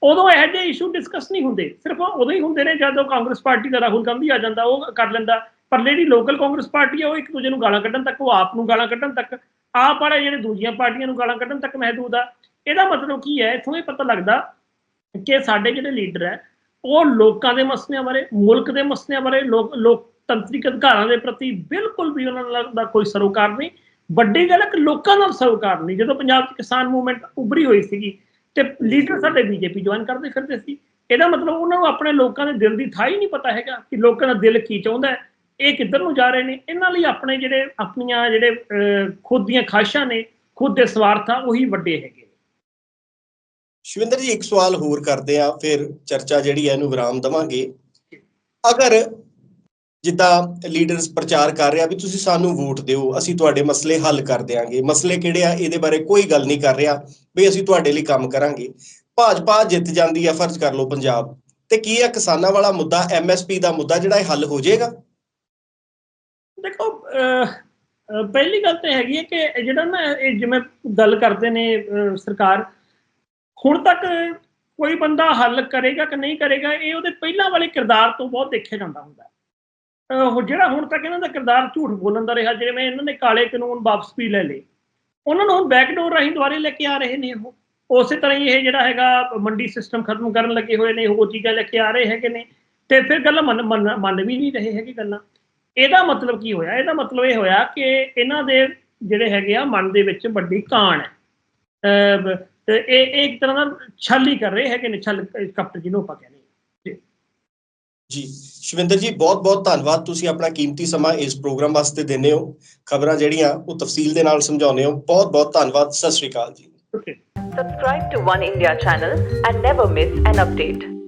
A: ਉਦੋਂ ਇਹੋ ਜਿਹੇ ਇਸ਼ੂ ਡਿਸਕਸ ਨਹੀਂ ਹੁੰਦੇ। ਸਿਰਫ ਉਦੋਂ ਹੀ ਹੁੰਦੇ ਨੇ ਜਦੋਂ ਕਾਂਗਰਸ ਪਾਰਟੀ ਦਾ ਰਾਹੁਲ ਗਾਂਧੀ ਆ ਜਾਂਦਾ, ਉਹ ਕਰ ਲੈਂਦਾ। ਪਰ ਜਿਹੜੀ ਲੋਕਲ ਕਾਂਗਰਸ ਪਾਰਟੀ ਆ, ਉਹ ਇੱਕ ਦੂਜੇ ਨੂੰ ਗਾਲਾਂ ਕੱਢਣ ਤੱਕ, ਉਹ ਆਪ ਨੂੰ ਗਾਲਾਂ ਕੱਢਣ ਤੱਕ, ਆਪ ਵਾਲੇ ਜਿਹੜੇ ਦੂਜੀਆਂ ਪਾਰਟੀਆਂ ਨੂੰ ਗਾਲਾਂ ਕੱਢਣ ਤੱਕ ਮਹਿਦੂਦ ਆ ਇਹਦਾ ਮਤਲਬ ਕੀ ਹੈ, ਇਥੋਂ ਇਹ ਪਤਾ ਲੱਗਦਾ ਕਿ ਸਾਡੇ ਜਿਹੜੇ ਲੀਡਰ ਹੈ, ਉਹ ਲੋਕਾਂ ਦੇ ਮਸਲਿਆਂ ਬਾਰੇ, ਮੁਲਕ ਦੇ ਮਸਲਿਆਂ ਬਾਰੇ, ਲੋਕ ਲੋਕਤੰਤਰਿਕ ਅਧਿਕਾਰਾਂ ਦੇ ਪ੍ਰਤੀ ਬਿਲਕੁਲ ਵੀ ਉਹਨਾਂ ਦਾ ਕੋਈ ਸਰੋਕਾਰ ਨਹੀਂ। ਵੱਡੀ ਗੱਲ ਹੈ ਕਿ ਲੋਕਾਂ ਨਾਲ ਸਰੋਕਾਰ ਨਹੀਂ। ਜਦੋਂ ਪੰਜਾਬ 'ਚ ਕਿਸਾਨ ਮੂਵਮੈਂਟ ਉੱਭਰੀ ਹੋਈ ਸੀਗੀ ਤੇ ਲੀਡਰ ਸਾਡੇ ਬੀਜੇਪੀ ਜੁਆਇਨ ਕਰਦੇ ਫਿਰਦੇ ਸੀ, ਇਹਦਾ ਮਤਲਬ ਉਹਨਾਂ ਨੂੰ ਆਪਣੇ ਲੋਕਾਂ ਦੇ ਦਿਲ ਦੀ ਥਾਂ ਹੀ ਨਹੀਂ ਪਤਾ ਹੈਗਾ ਕਿ ਲੋਕਾਂ ਦਾ ਦਿਲ ਕੀ ਚਾਹੁੰਦਾ ਹੈ। ਇਹ ਕਿੱਧਰ ਨੂੰ ਜਾ ਰਹੇ ਨੇ? ਇਹਨਾਂ ਲਈ ਆਪਣੇ ਜਿਹੜੇ ਆਪਣੀਆਂ ਜਿਹੜੇ ਖੁਦ ਦੀਆਂ ਖਾਹਿਸ਼ਾਂ ਨੇ, ਖੁਦ ਦੇ ਸਵਾਰਥਾਂ ਉਹੀ ਵੱਡੇ ਹੈਗੇ
B: ਸ਼ਿਵਿੰਦਰ ਜੀ, ਇੱਕ ਸਵਾਲ ਹੋਰ ਕਰਦੇ ਆ ਫਿਰ ਚਰਚਾ ਜਿਹੜੀ ਹੈ ਇਹਨੂੰ ਵਿਰਾਮ ਦਵਾਂਗੇ। ਅਗਰ ਜਿੱਦਾਂ ਲੀਡਰਸ ਪ੍ਰਚਾਰ ਕਰ ਰਿਹਾ ਵੀ ਤੁਸੀਂ ਸਾਨੂੰ ਵੋਟ ਦਿਓ ਅਸੀਂ ਤੁਹਾਡੇ ਮਸਲੇ ਹੱਲ ਕਰ ਦੇਾਂਗੇ ਮਸਲੇ ਕਿਹੜੇ ਆ ਇਹਦੇ ਬਾਰੇ ਕੋਈ ਗੱਲ ਨਹੀਂ ਕਰ ਰਿਹਾ ਵੀ ਅਸੀਂ ਤੁਹਾਡੇ ਲਈ ਕੰਮ ਕਰਾਂਗੇ। ਭਾਜਪਾ ਜਿੱਤ ਜਾਂਦੀ ਆ ਫਰਜ਼ ਕਰ ਲਓ ਪੰਜਾਬ। ਤੇ ਕੀ ਇਹ ਕਿਸਾਨਾਂ ਵਾਲਾ ਮੁੱਦਾ ਐਮਐਸਪੀ ਦਾ ਮੁੱਦਾ ਜਿਹੜਾ ਇਹ ਹੱਲ ਹੋ ਜਾਏਗਾ?
A: ਦੇਖੋ ਅਹ, ਪਹਿਲੀ ਗੱਲ ਤਾਂ ਹੈਗੀ ਹੈ ਕਿ ਜਿਹੜਾ ਨਾ ਇਹ ਜਿਵੇਂ ਗੱਲ ਕਰਦੇ ਨੇ ਸਰਕਾਰ ਹੁਣ ਤੱਕ ਕੋਈ ਬੰਦਾ ਹੱਲ ਕਰੇਗਾ ਕਿ ਨਹੀਂ ਕਰੇਗਾ ਇਹ ਉਹਦੇ ਪਹਿਲਾਂ ਵਾਲੇ ਕਿਰਦਾਰ ਤੋਂ ਬਹੁਤ ਦੇਖਿਆ ਜਾਂਦਾ ਹੁੰਦਾ। ਉਹ ਜਿਹੜਾ ਹੁਣ ਤੱਕ ਇਹਨਾਂ ਦਾ ਕਿਰਦਾਰ ਝੂਠ ਬੋਲਣ ਦਾ ਰਿਹਾ, ਜਿਵੇਂ ਇਹਨਾਂ ਨੇ ਕਾਲੇ ਕਾਨੂੰਨ ਵਾਪਸ ਵੀ ਲੈ ਲਏ। ਉਹਨਾਂ ਨੂੰ ਹੁਣ ਬੈਕਡੋਰ ਰਾਹੀਂ ਦੁਬਾਰੇ ਲੈ ਕੇ ਆ ਰਹੇ ਨੇ ਉਹ। ਉਸੇ ਤਰ੍ਹਾਂ ਹੀ ਇਹ ਜਿਹੜਾ ਹੈਗਾ, ਮੰਡੀ ਸਿਸਟਮ ਖਤਮ ਕਰਨ ਲੱਗੇ ਹੋਏ ਨੇ ਹੋਰ ਚੀਜ਼ਾਂ ਲੈ ਕੇ ਆ ਰਹੇ ਹੈਗੇ ਨੇ। ਤੇ ਫਿਰ ਗੱਲਾਂ ਮੰਨ ਮੰਨ ਮੰਨ ਵੀ ਨਹੀਂ ਰਹੇ ਹੈਗੇ ਗੱਲਾਂ। ਇਹਦਾ ਮਤਲਬ ਕੀ ਹੋਇਆ? ਇਹਦਾ ਮਤਲਬ ਇਹ ਹੋਇਆ ਕਿ ਇਹਨਾਂ ਦੇ ਜਿਹੜੇ ਹੈਗੇ ਆ, ਮਨ ਦੇ ਵਿੱਚ ਵੱਡੀ ਕਾਣ ਹੈ। ਤੇ ਇਹ ਇਹ ਇੱਕ ਤਰ੍ਹਾਂ ਦਾ ਛਲ ਹੀ ਕਰ ਰਹੇ ਹੈਗੇ ਨੇ, ਛਲ, ਕਪਟ ਜਿਹਨੂੰ ਆਪਾਂ ਕਹਿੰਦੇ ਹਾਂ।
B: ਜੀ, ਸ਼ਵਿੰਦਰ ਜੀ ਬਹੁਤ ਬਹੁਤ ਧੰਨਵਾਦ। ਤੁਸੀਂ ਆਪਣਾ ਕੀਮਤੀ ਸਮਾਂ ਇਸ ਪ੍ਰੋਗਰਾਮ ਵਾਸਤੇ ਦਿੰਦੇ ਹੋ। ਖਬਰਾਂ ਜਿਹੜੀਆਂ, ਉਹ ਤਫਸੀਲ ਦੇ ਨਾਲ ਸਮਝਾਉਂਦੇ ਹੋ। ਬਹੁਤ ਬਹੁਤ ਧੰਨਵਾਦ। ਸਤਿ ਸ਼੍ਰੀ ਅਕਾਲ ਜੀ।
A: Okay.
C: Subscribe to One India channel and never miss an update.